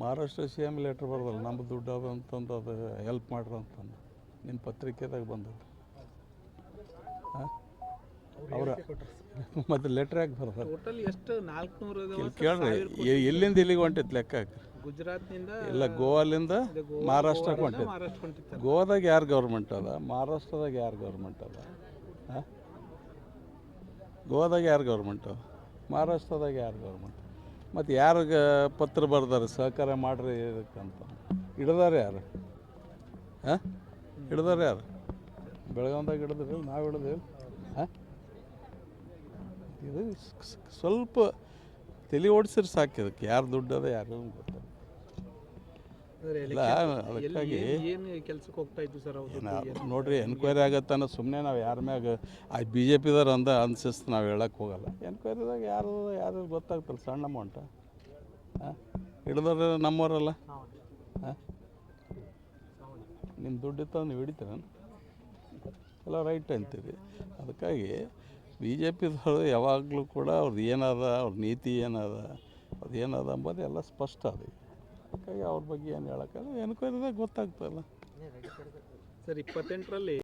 Maharashtra C M letter ಬರ್ದಲ್ಲ ನಮ್ಮ ದುಡ್ಡು ಅದು ಅಂತಂದು ಅದು ಹೆಲ್ಪ್ ಮಾಡ್ರಿ ಅಂತಂದು. ನಿಮ್ಮ ಪತ್ರಿಕೆದಾಗ ಬಂದದ್ದು. ಹಾಂ? ಅವರ ಮತ್ತು ಲೆಟ್ರ್ ಯಾಕೆ ಬರ್ತಾರೆ ಟೋಟಲ್ ಎಷ್ಟು? ನಾಲ್ಕುನೂರು ಕೇಳ್ರಿ ಎಲ್ಲಿಂದ ಇಲ್ಲಿಗೆ ಹೊಂಟಿತ್ತು ಲೆಕ್ಕ ಹಾಕ್ರಿ? ಗುಜರಾತ್ನಿಂದ ಇಲ್ಲ ಗೋವಾಲಿಂದ ಮಹಾರಾಷ್ಟ್ರಕ್ಕೆ ಹೊಂಟೈತಿ ಮಹಾರಾಷ್ಟ್ರ ಹೊಂಟಿತ್ತು ಗೋವಾದಾಗ ಯಾರು ಗೌರ್ಮೆಂಟ್ ಅದ? ಮಹಾರಾಷ್ಟ್ರದಾಗ ಯಾರು ಗೌರ್ಮೆಂಟ್ ಅದ? ಹಾಂ? ಗೋವಾದಾಗ ಯಾರು ಗೌರ್ಮೆಂಟ್ ಅದ ಮಹಾರಾಷ್ಟ್ರದಾಗ ಯಾರು ಗೌರ್ಮೆಂಟ್ ಮತ್ತು ಯಾರಿಗೆ ಪತ್ರ ಬರ್ದಾರೆ ಸಹಕಾರ ಮಾಡ್ರಿ ಇದಕ್ಕಂತ? ಹಿಡ್ದಾರೆ ಯಾರು? ಹಾಂ? ಹಿಡ್ದಾರೆ ಯಾರು? ಬೆಳಗಾವ್ದಾಗ ಹಿಡಿದ್ರಿ ನಾವು ಹಿಡಿದ್ವಿ ಹಾಂ? ಇದು ಸ್ವಲ್ಪ ತಲೆ ಸಾಕು ಇದಕ್ಕೆ. ಯಾರು ದುಡ್ಡು ಅದ ಯಾರು ಇಲ್ಲ ಅದಕ್ಕಾಗಿ ಏನು ಕೆಲ್ಸಕ್ಕೆ ಹೋಗ್ತಾ ಇದ್ದು ಸರ್ ಅವ್ರು ಏನ ನೋಡ್ರಿ ಎನ್ಕ್ವೈರಿ ಆಗತ್ತಾನ ಸುಮ್ಮನೆ ನಾವು ಯಾರ ಮ್ಯಾಗ ಆ ಬಿ ಜೆ ಪಿದವ್ರು ಅಂದ ಅನ್ಸಿಸ್ತು ನಾವು ಹೇಳಕ್ಕೆ ಹೋಗಲ್ಲ. ಎನ್ಕ್ವೈರಿದಾಗ ಯಾರು ಯಾರು ಗೊತ್ತಾಗ್ತಲ್ಲ ಸಣ್ಣ ಅಮೌಂಟ ಹಾಂ ಹಿಡಿದ್ರೆ ನಮ್ಮವರಲ್ಲ? ಹಾಂ ನಿಮ್ಮ ದುಡ್ಡು ಇತ್ತು ನೀವು ಹಿಡಿತೀರ ಎಲ್ಲ ರೈಟ್ ಅಂತೀರಿ. ಅದಕ್ಕಾಗಿ ಬಿ ಜೆ ಪಿದವರು ಯಾವಾಗಲೂ ಕೂಡ ಅವ್ರದ್ದು ಏನದ ಅವ್ರ ನೀತಿ ಏನದ ಅದು ಏನದ ಅಂಬೋದು ಎಲ್ಲ ಸ್ಪಷ್ಟ ಅದು. ಅದಕ್ಕಾಗಿ ಅವ್ರ ಬಗ್ಗೆ ಏನು ಹೇಳೋಕ್ಕಲ್ಲ ಎನ್ಕ್ವೈರಿದಾಗ ಗೊತ್ತಾಗ್ತಲ್ಲ ಸರ್ ಇಪ್ಪತ್ತೆಂಟರಲ್ಲಿ